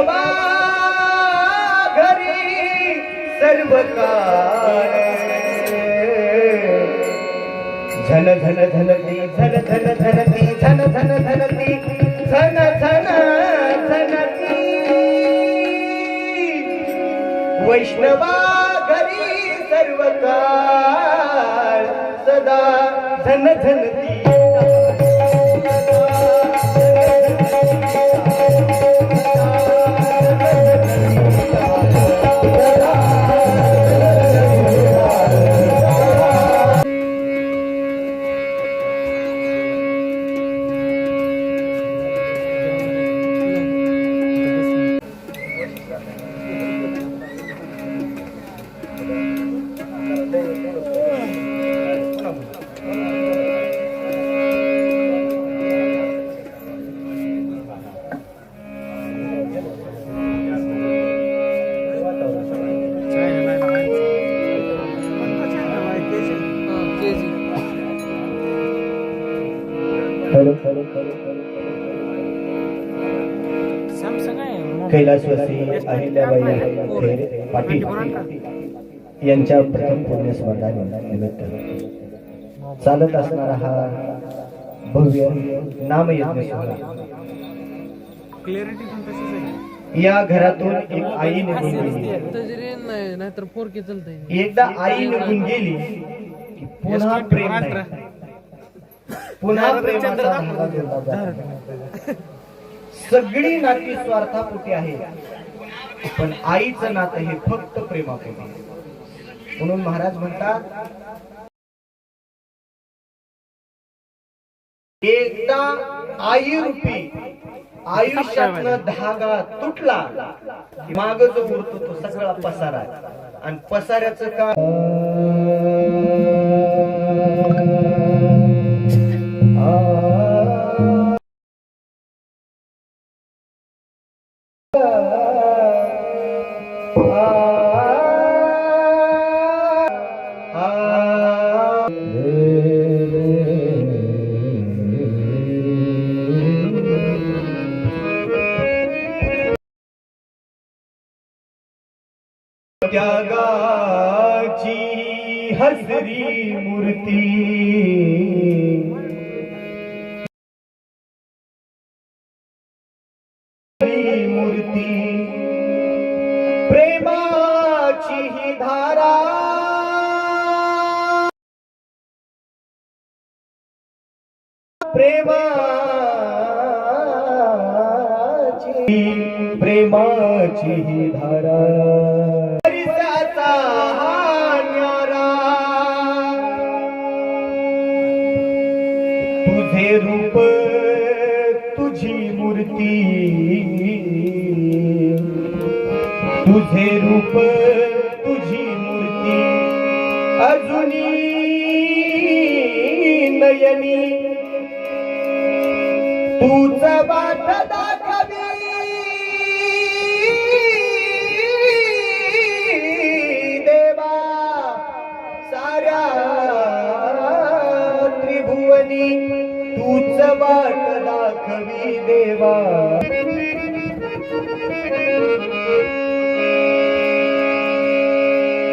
वैष्णवा घरी सर्व काळ झन झन झनती झन झन झनती झन झन झनती झन झन झनती वैष्णवा घरी सर्व काळ सदा झन झनती कैलासवासी अहिल्याबाई खेर पाटील यांच्या प्रथम पुण्य स्मरणा निमित्त चालत असणारा हा भव्य नामयज्ञ सोहळा क्लॅरिटी पण तशीच आहे. या घरातून एक आई निघून गेली. एकदा आई निघून गेली की पुन्हा प्रेम नाही. पुन्हा. सगळी नाती स्वार्थापोटी आहे पण आईचं नातं हे फक्त प्रेमापोटी म्हणून महाराज म्हणतात एकदा आई रूपी आयुष्यातनं धागा तुटला माग जो उरतो तो सगळा पसारा. आणि पसाऱ्याचं का त्यागाची हसरी मूर्ती. मूर्ती. प्रेमाची ही धारा. प्रेमाची प्रेमाची ही धारा. तुझे रूप तुझी मूर्ती अजुनी नयनी. तूच वाट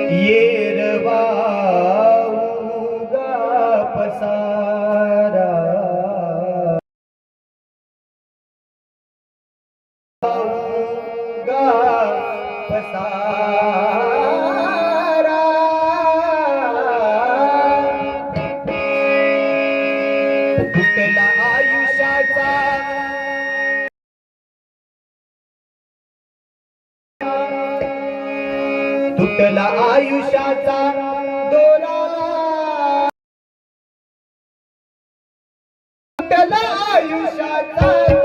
येरवा उगा पसारा. उगा पसारा आयुष्याचा तुटला आयुष्याचा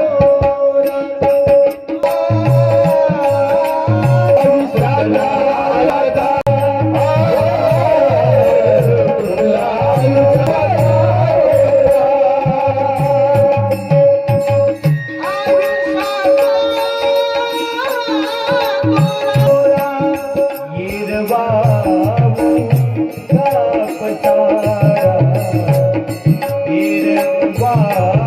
Oh.